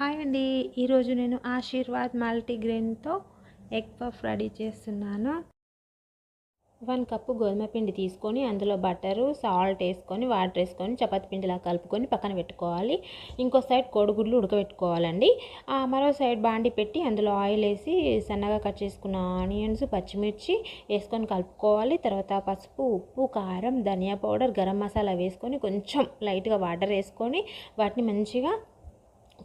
Hi అండి. ఈరోజు నేను ఆశీర్వాద్ మల్టీగ్రెయిన్తో ఎగ్ పఫ్ రెడీ చేస్తున్నాను. వన్ కప్పు గోధుమ పిండి తీసుకొని అందులో బటరు సాల్ట్ వేసుకొని వాటర్ వేసుకొని చపాతి పిండిలా కలుపుకొని పక్కన పెట్టుకోవాలి. ఇంకో సైడ్ కోడిగుడ్లు ఉడకబెట్టుకోవాలండి. మరో సైడ్ బాండి పెట్టి అందులో ఆయిల్ వేసి సన్నగా కట్ చేసుకున్న ఆనియన్స్ పచ్చిమిర్చి వేసుకొని కలుపుకోవాలి. తర్వాత పసుపు ఉప్పు కారం ధనియా పౌడర్ గరం మసాలా వేసుకొని కొంచెం లైట్గా వాటర్ వేసుకొని వాటిని మంచిగా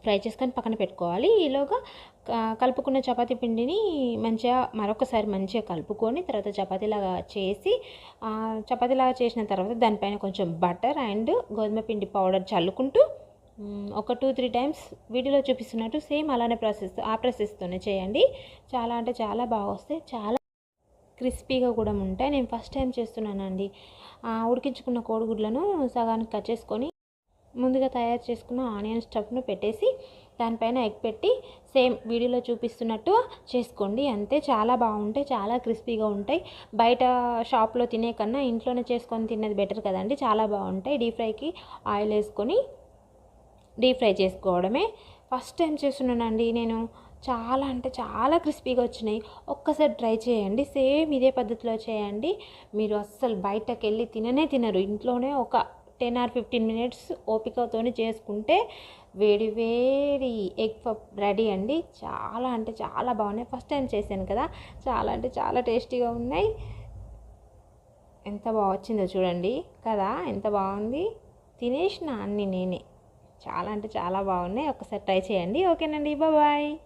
ఫ్రై చేసుకొని పక్కన పెట్టుకోవాలి. ఈలోగా కలుపుకున్న చపాతీ పిండిని మంచిగా మరొకసారి మంచిగా కలుపుకొని తర్వాత చపాతీలాగా చేసి చపాతీలాగా చేసిన తర్వాత దానిపైన కొంచెం బటర్ అండ్ గోధుమ పిండి పౌడర్ చల్లుకుంటూ ఒక టూ త్రీ టైమ్స్ వీడియోలో చూపిస్తున్నట్టు సేమ్ అలానే ప్రాసెస్ ఆ ప్రాసెస్తోనే చేయండి. చాలా అంటే చాలా బాగా వస్తాయి. చాలా క్రిస్పీగా కూడా ఉంటాయి. నేను ఫస్ట్ టైం చేస్తున్నానండి. ఉడికించుకున్న కోడిగుడ్లను సగానికి కట్ చేసుకొని ముందుగా తయారు చేసుకున్న ఆనియన్ స్టఫ్ను పెట్టేసి దానిపైన ఎగ్ పెట్టి సేమ్ వీడియోలో చూపిస్తున్నట్టు చేసుకోండి. అంతే చాలా బాగుంటాయి చాలా క్రిస్పీగా ఉంటాయి. బయట షాప్లో తినే కన్నా ఇంట్లోనే చేసుకొని తినేది బెటర్ కదండి. చాలా బాగుంటాయి. డీప్ ఫ్రైకి ఆయిల్ వేసుకొని డీప్ ఫ్రై చేసుకోవడమే. ఫస్ట్ టైం చేస్తున్నానండి నేను. చాలా అంటే చాలా క్రిస్పీగా వచ్చినాయి. ఒక్కసారి ట్రై చేయండి. సేమ్ ఇదే పద్ధతిలో చేయండి. మీరు అస్సలు బయటకు వెళ్ళి తిననే తినరు. ఇంట్లోనే ఒక టెన్ ఆర్ ఫిఫ్టీన్ మినిట్స్ ఓపికతో చేసుకుంటే వేడి వేడి ఎగ్ పప్ రెడీ అండి. చాలా అంటే చాలా బాగున్నాయి. ఫస్ట్ టైం చేశాను కదా. చాలా అంటే చాలా టేస్టీగా ఉన్నాయి. ఎంత బాగా వచ్చిందో చూడండి. కదా ఎంత బాగుంది. తినేసిన అన్ని నేనే. చాలా అంటే చాలా బాగున్నాయి. ఒకసారి ట్రై చేయండి. ఓకేనండి. బాయ్.